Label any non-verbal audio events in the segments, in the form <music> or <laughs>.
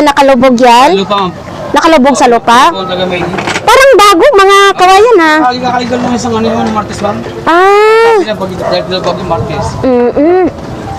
yan nakalubog yan? Lupa. Nakalubog sa lupa? Taga. Parang bago mga kawayan ha. Kakaligal lang isang ano yun, Martes ma'am. Ah. Sila pag dahil dahil pag Martes. Mm-mm.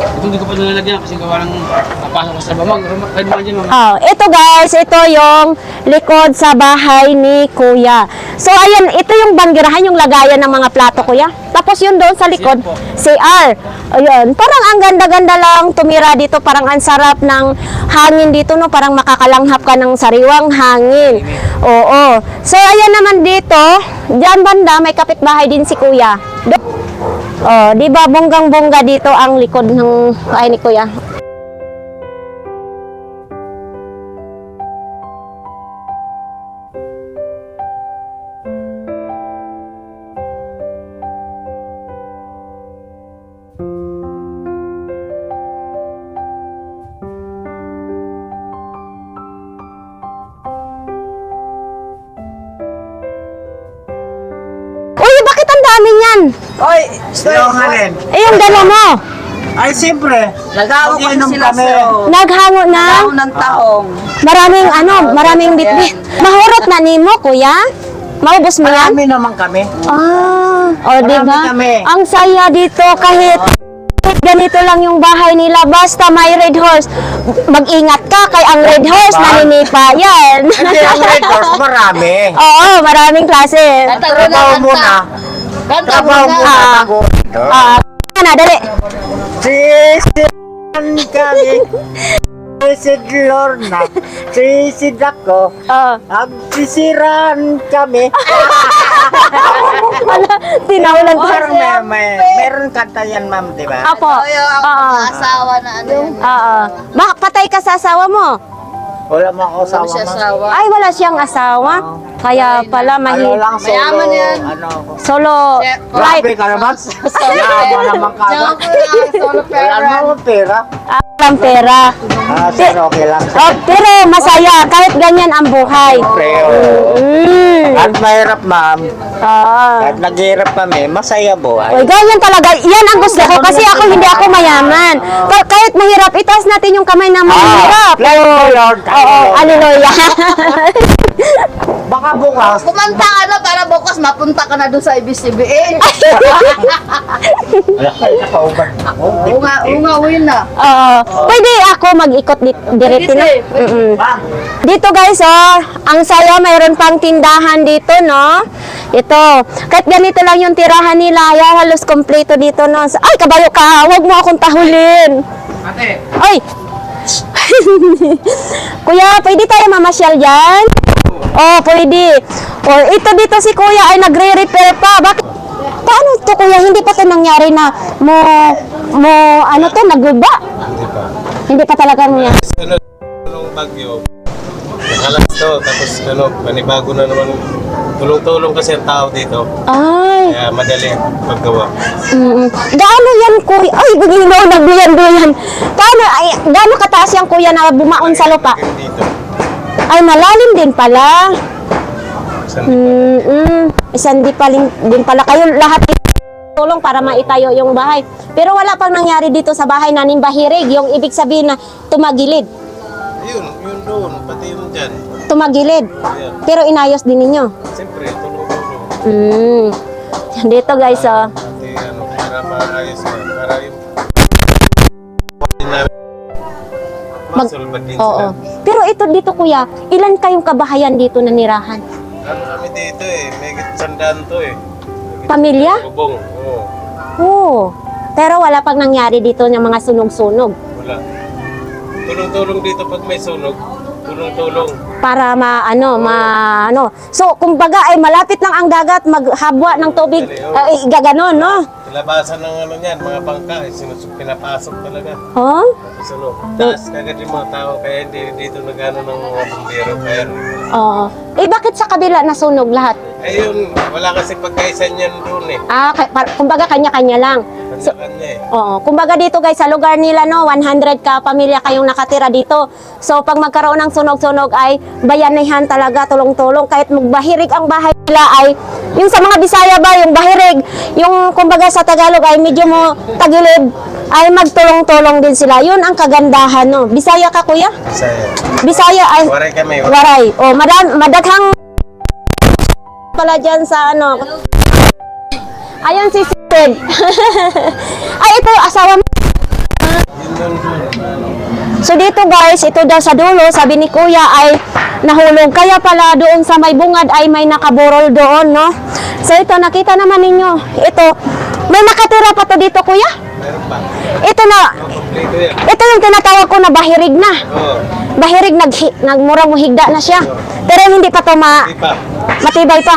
Ito hindi ko pa nilalagyan kasi gawa ng napasok ko sa trabaho. Mag, kahit naman dyan ma'am. Oh, ito guys, ito yung likod sa bahay ni Kuya. So ayan, ito yung banggirahan, yung lagayan ng mga plato Kuya. Tapos yun doon sa likod. CR. Ayun, parang ang ganda-ganda lang tumira dito, parang ang sarap ng hangin dito no, parang makakalanghap ka ng sariwang hangin. Oo. So ayan naman dito, diyan banda may kapitbahay din si Kuya. Do- Oh, di ba bonggang-bongga dito ang likod ng bahay ni Kuya. Oy, yung alin? Eh, yung dala mo. Ay, siyempre. Nagawa ko Mag-inom sila kami. sir. Naghango na. Taon ng taong. Maraming ano, maraming bitbit. Mahurot na nimo, kuya. Maubos mo yan? Marami naman kami. Ah, o Marami di ba? kami. Ang saya dito kahit ganito lang yung bahay nila basta may red horse. Mag-ingat ka kay ang red horse Ba? naninipa yan. Hindi, ang red horse, marami. <laughs> Oo, maraming klase. Trabaho muna. Trabaho muna. Ah. Tago. Ah, na dali. Sisiran kami. <laughs> Sisid Lorna. Sisid ako. Oh, Ang sisiran kami. wala tinawlan ko. Meron, may, may, meron kanta yan, ma'am, di ba? Apo. Oo. asawa na ano yun. Oo. Bakit patay ka sa asawa mo? Wala mo ako sa siya mama. asawa. Ay, wala siyang asawa. Kaya pala Ano mahi lang, solo. Mayaman yan. Ano ako. solo Grabe right. ka naman. Yaman naman ka. Ko na solo Wala parent. akong <laughs> pera. Ah, walang pera. Ah, sir, okay lang. sir. Oh, pero masaya kahit ganyan ang buhay. Siyempre, oh. Mm. Kahit mahirap, ma'am. Ah. Kahit naghihirap kami, masaya buhay. Uy, ganyan talaga. Yan ang gusto ko kasi ako hindi ako mayaman. Ka- kahit mahirap, itaas natin yung kamay na mahirap. bless the Lord. Oo, hallelujah. <laughs> Baka bukas, Kumanta ka na para bukas mapunta ka na doon sa ABCBN. <laughs> wala kayo ako. Oo nga, oo nga, uwi na. Oo. pwede ako mag-ikot di- diretso na. Pwede, pwede. Mm-mm. Ma'am, Dito guys, oh, ang saya, mayroon pang tindahan dito, no? Ito, kahit ganito lang yung tirahan nila, ay halos kompleto dito, no? Sa- Ay, kabayo ka, huwag mo akong tahulin. Ate, Ay! <laughs> Kuya, pwede tayo mamasyal dyan? Oh, pwede. Or ito dito si kuya ay nagre-repair pa. Bakit? Paano to kuya? Hindi pa to nangyari na mo, mo, ano to, nagluba? Hindi pa. Hindi pa talaga nangyari. Ano, nung bagyo, nakalas to, tapos ano, panibago na naman. Tulong-tulong kasi ang tao dito, Ay. kaya madali paggawa. Mm, gaano yan kuya? Ay, biglaw nagduyan-duyan. Paano, ay, gaano kataas yan kuya na bumaon sa lupa? Dito. Ay, malalim din pala. Mm-mm. Isang di pa din, din pala kayo lahat tulong para maitayo yung bahay. Pero wala pang nangyari dito sa bahay na nimbahirig. Yung ibig sabihin na tumagilid. Ayun, yun doon, pati yun dyan. Tumagilid. Ayan. Pero inayos din ninyo. Siyempre, tulong-tulong. Mm. Dito guys, oh. Pati ano, para maayos Mag- Oo. Pero ito dito kuya, ilan kayong kabahayan dito na nirahan? Ano kami dito eh, may sandaan to eh. Pamilya? Bubong, oo. Oo. Pero wala pang nangyari dito ng mga sunog-sunog. Wala. Tulong-tulong dito pag may sunog. Tulong-tulong. para ma ano ma ano so kumbaga ay malapit lang ang dagat maghabwa ng tubig ay gaganon no Labasan ng ano niyan, mga bangka, eh, sinusok, pinapasok talaga. oh Tapos ano, taas kagad yung mga tao, kaya hindi dito nagano ng mga bumbero. Kaya, oo eh bakit sa kabila nasunog lahat ayun, wala kasi pagkaisan yan doon eh. ah kay- pa- kumbaga kanya-kanya lang so, Kanya-kanya eh. Oo, kumbaga dito guys sa lugar nila no 100 ka pamilya kayong nakatira dito. So pag magkaroon ng sunog-sunog ay bayanihan talaga tulong-tulong kahit magbahirig ang bahay nila ay yung sa mga Bisaya ba yung bahirig, yung kumbaga sa Tagalog ay medyo mo tagilid ay magtulong-tulong din sila. Yun ang kagandahan, no? Bisaya ka, kuya? Saya. Bisaya ay... Waray kami. Waray. O, madam, madaghang pala dyan sa ano. Ayan si Sid. <laughs> ay, ito, asawa mo. So dito guys, ito daw sa dulo, sabi ni kuya ay nahulog. Kaya pala doon sa may bungad ay may nakaburol doon, no? So ito, nakita naman ninyo. Ito, may nakatira pa to dito kuya? Meron pa. Ito na, ito yung tinatawag ko na bahirig na. Oo. Bahirig, nag, nagmurang higda na siya. Pero hindi pa to ma, matibay pa.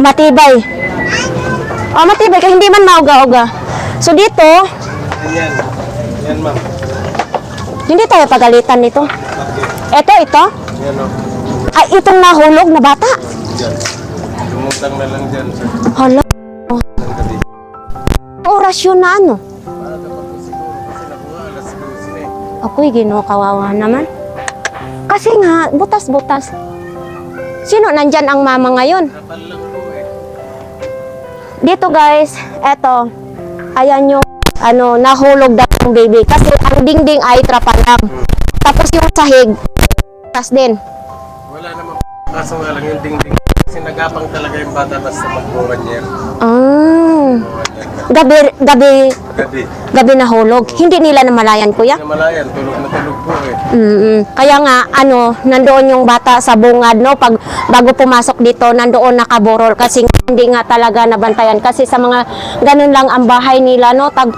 Matibay. Oh, matibay ka, hindi man mauga-uga. So dito, Yan yan. Ma'am. hindi tayo pagalitan nito. Ito, ito. Yan o. Ay, itong nahulog na bata. Diyan. Lumutang na lang dyan sa Hala, 12 na eh. Ako'y ginoo kawawa naman. Kasi nga, butas-butas. Sino nandyan ang mama ngayon? Eh. Dito guys, eto. Ayan yung ano, nahulog daw yung baby. Kasi ang dingding ay trapa lang. Tapos yung sahig, tas din. Wala naman. Kaso nga lang yung dingding. Kasi nagapang talaga yung bata basta mag-one year. Ah, gabi, gabi, Gabi. gabi nahulog. Hindi nila namalayan, kuya? Namalayan. Tulog na tulog po eh. Mm, kaya nga ano, nandoon yung bata sa bungad no pag bago pumasok dito nandoon nakaborol kasi hindi nga talaga nabantayan kasi sa mga ganun lang ang bahay nila no tag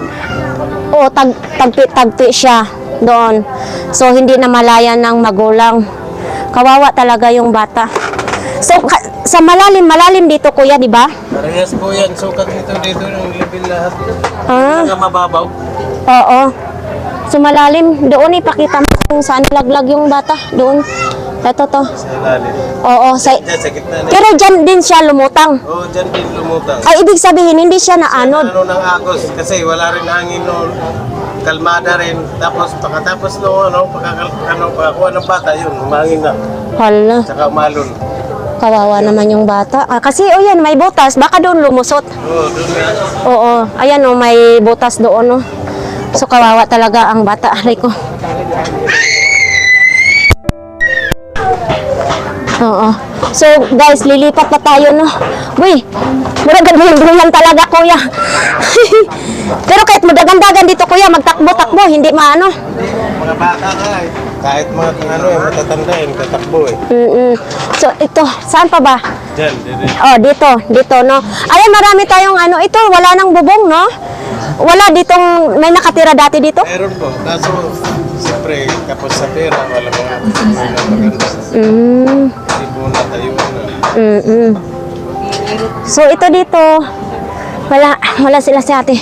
o tag tagpi tagpi siya doon. So hindi na malayan ng magulang. Kawawa talaga yung bata. So sa malalim malalim dito kuya, di ba? Parehas po yan. Sukat nito dito ng level lahat. Ah, Hanggang mababaw. oo. So malalim doon ipakita mo kung saan laglag yung bata doon. Ito to. Sa ilalim. Oo, sa Diyan sa gitna na. Pero dyan din siya lumutang. Oo, dyan din lumutang. Ay, ibig sabihin, hindi siya naanod. Ano ng agos kasi wala rin hangin noon. Kalmada rin. Tapos pagkatapos no ano, pagkakal ano, pagkakuha ng bata yun, umangin na. Hala, Saka umalon. Kawawa naman yung bata. Ah, kasi, o yan, may butas. Baka doon lumusot. Oo, ayan o, may butas doon o. So, kawawa talaga ang bata. <laughs> Aray ko. Oo. So, guys, lilipat na tayo, no? Uy, muragan mo talaga, kuya. <laughs> Pero kahit madagandagan dito, kuya, magtakbo-takbo, hindi maano. Mga bata ka eh. Kahit mga ano eh, matatanda eh, tatakbo eh. Mm-mm. So, ito, saan pa ba? Dyan, dyan. Oh, dito, dito, no? Ayan, marami tayong ano, ito, wala nang bubong, no? Wala ditong, may nakatira dati dito? Meron po. Kaso, siyempre, kapos sa pera, wala mga wala maganda. Mm, Hindi po natayo na. mm, So, ito dito, wala, wala sila si ate.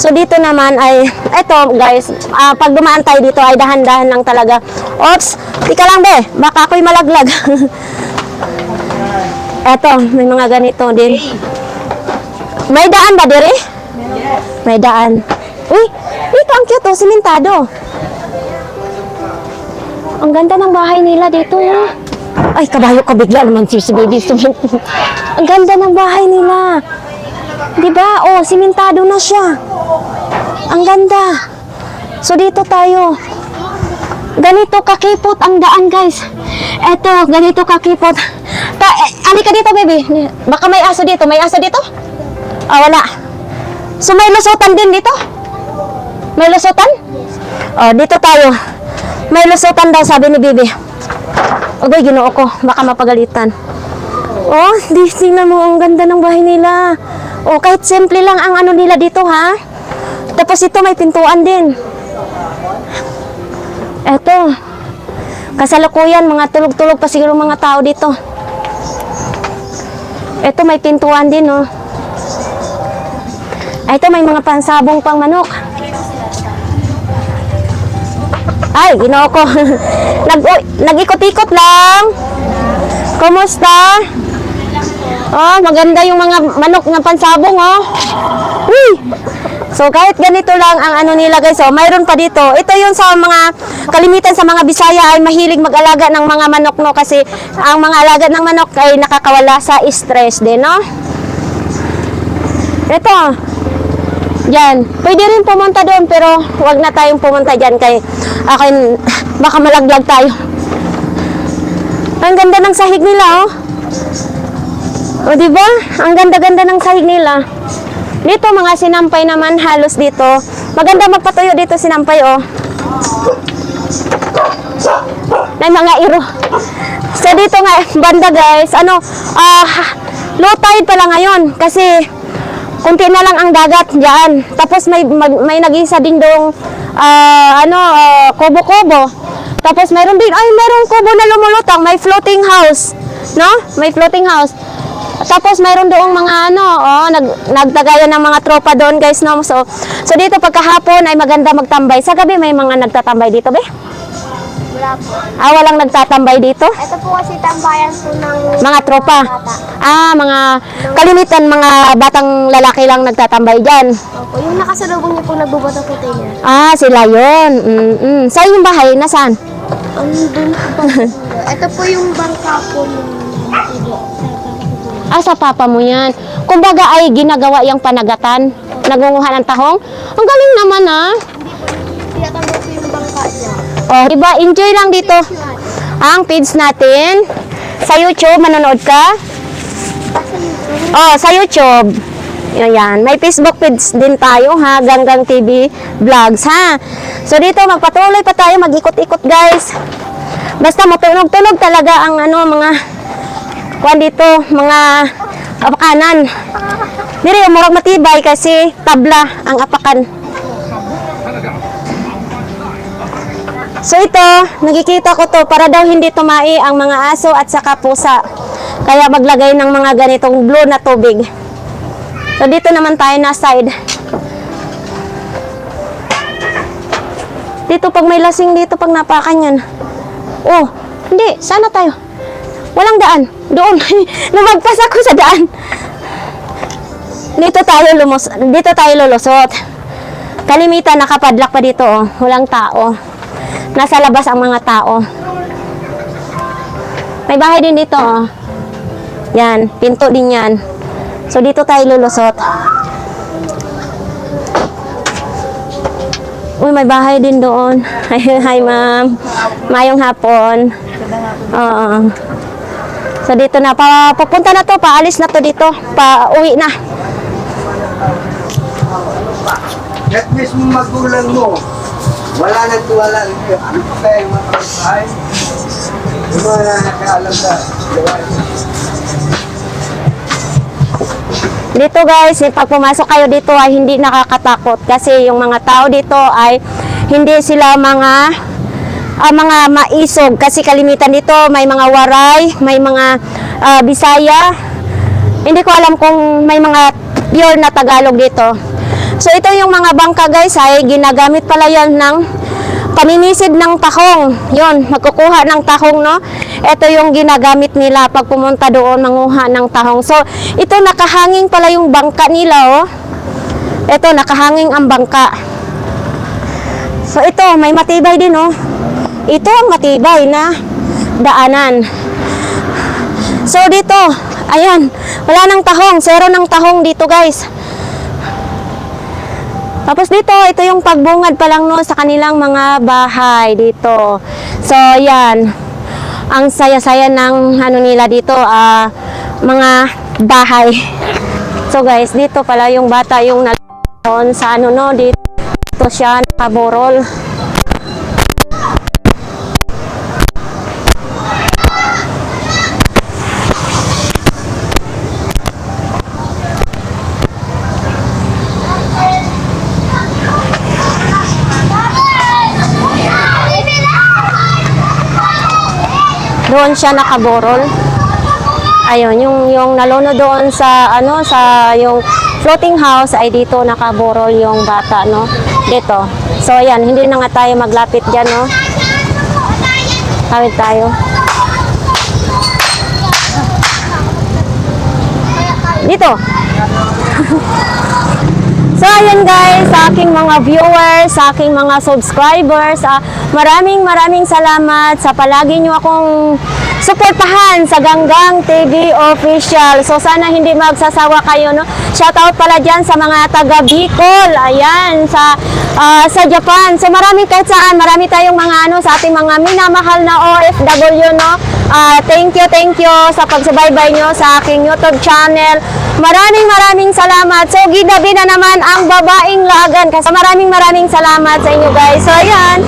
So, dito naman ay, eto, guys, ah, pag dumaan tayo dito ay dahan-dahan lang talaga. Ops, tika lang, be, baka ako'y malaglag. <laughs> eto, may mga ganito din. May daan ba, dire? May daan. Uy, ito ang cute, oh, simentado. Ang ganda ng bahay nila dito. oh. Ay, kabayo ka bigla naman si si baby. <laughs> Ang ganda ng bahay nila. Di ba? Oh, simentado na siya. Ang ganda. So, dito tayo. Ganito kakipot ang daan, guys. Eto, ganito kakipot. Ta eh, ali ka dito, baby. Baka may aso dito. May aso dito? Ah, wala. So, may lusutan din dito? May lusutan? Oh, dito tayo. May lusutan daw, sabi ni Bibi. Agay, ginoo ko. Baka mapagalitan. Oh, di, tingnan mo. Ang ganda ng bahay nila. Oh, kahit simple lang ang ano nila dito, ha? Tapos ito, may pintuan din. Eto. Kasalukuyan, mga tulog-tulog pa siguro mga tao dito. Eto, may pintuan din, oh. Ay, ito, may mga pansabong pang manok. Ay, ginoo ko. <laughs> Nag, uy, nag-ikot-ikot lang. Kumusta? Oh, maganda yung mga manok na pansabong, oh. Uy! So, kahit ganito lang ang ano nila, guys, oh, mayroon pa dito. Ito yung sa mga, kalimitan sa mga Bisaya ay mahilig mag-alaga ng mga manok, no? Kasi ang mga alaga ng manok ay nakakawala sa stress din, no? Ito, Diyan. Pwede rin pumunta doon pero wag na tayong pumunta diyan kay akin <laughs> baka malaglag tayo. Ang ganda ng sahig nila, oh. O, di ba? Ang ganda-ganda ng sahig nila. Dito, mga sinampay naman, halos dito. Maganda magpatuyo dito, sinampay, oh. May mga iro. So, dito nga, banda, guys, ano, ah, low tide pala ngayon. Kasi, kunti na lang ang dagat diyan. Tapos may mag- may nag-isa din dong ah, ano ah, kubo-kubo. Tapos mayroon din ay mayroong kubo na lumulutang, may floating house, no? May floating house. Tapos mayroon doong mga ano, oh, nag nagtagayan ng mga tropa doon, guys, no. So so dito pagkahapon ay maganda magtambay. Sa gabi may mga nagtatambay dito, be? Wala po. Ah, walang nagtatambay dito? Ito po kasi tambayan po ng Mga tropa. Ah, mga kalimitan mga batang lalaki lang nagtatambay diyan. Opo, yung nakasalubong niyo po nagbubato puti niya. Ah, sila yon. Mm-mm. Sa yung bahay, nasaan? Ang dun po. <laughs> Ito po yung bangka po. Ah, sa papa mo yan. Kumbaga ay ginagawa yung panagatan. Nagunguha ng tahong. Ang galing naman ah. Tinatanggol po yung bangka niya. Oh, diba? Enjoy lang dito. Ang page natin. Sa YouTube, manonood ka? Oh, sa YouTube. Yan, yan. May Facebook page din tayo ha, Ganggang TV Vlogs ha. So dito magpatuloy pa tayo mag-ikot-ikot guys. Basta matunog-tunog talaga ang ano mga kuan dito, mga apakanan. Diri murag matibay kasi tabla ang apakan. So ito, nakikita ko to para daw hindi tumai ang mga aso at saka pusa. Kaya maglagay ng mga ganitong blue na tubig. So dito naman tayo na side. Dito pag may lasing dito pag napakan yan. Oh, hindi, sana tayo. Walang daan. Doon. <laughs> Lumagpas ako sa daan. Dito tayo lumos dito tayo lulusot. Kalimitan nakapadlak pa dito oh. Walang tao. Nasa labas ang mga tao. May bahay din dito oh. Yan, pinto din yan. So dito tayo lulusot. Uy, may bahay din doon. <laughs> Hi, hi ma'am. Mayong hapon. Oo. So dito na, pa, papunta na to, paalis na to dito, pa uwi na. At mismo magulang mo, wala nang tuwala kayo. Ano pa kaya yung mga kapitbahay? Yung mga nakakaalam gawain. Dito guys, pag pumasok kayo dito ay hindi nakakatakot kasi yung mga tao dito ay hindi sila mga ah, mga maisog kasi kalimitan dito may mga waray, may mga ah, Bisaya. Hindi ko alam kung may mga pure na Tagalog dito. So ito yung mga bangka guys ay ginagamit pala yon ng pamimisid ng tahong. Yon, magkukuha ng tahong no. Ito yung ginagamit nila pag pumunta doon manguha ng tahong. So ito nakahanging pala yung bangka nila oh. Ito nakahanging ang bangka. So ito may matibay din oh. Ito ang matibay na daanan. So dito, ayan, wala nang tahong, zero ng tahong dito guys. Tapos dito, ito yung pagbungad pa lang no sa kanilang mga bahay dito. So, yan. Ang saya-saya ng ano nila dito, ah, mga bahay. So guys, dito pala yung bata yung nalon sa ano no, dito, dito siya nakaborol. Doon siya nakaborol. Ayun, yung yung nalono doon sa ano sa yung floating house ay dito nakaborol yung bata, no? Dito. So ayan, hindi na nga tayo maglapit diyan, no? Tawid tayo. Dito. <laughs> So, ayan guys, sa aking mga viewers, sa aking mga subscribers, ah, Maraming maraming salamat sa palagi nyo akong suportahan sa Ganggang TV Official. So sana hindi magsasawa kayo, no? Shoutout pala dyan sa mga taga Bicol, ayan, sa ah, sa Japan. So marami kahit saan, marami tayong mga ano sa ating mga minamahal na OFW, no? Ah, thank you, thank you sa pagsubaybay nyo sa aking YouTube channel. Maraming maraming salamat. So gigabi na naman ang babaeng lagan. Kasi maraming maraming salamat sa inyo guys. So ayan,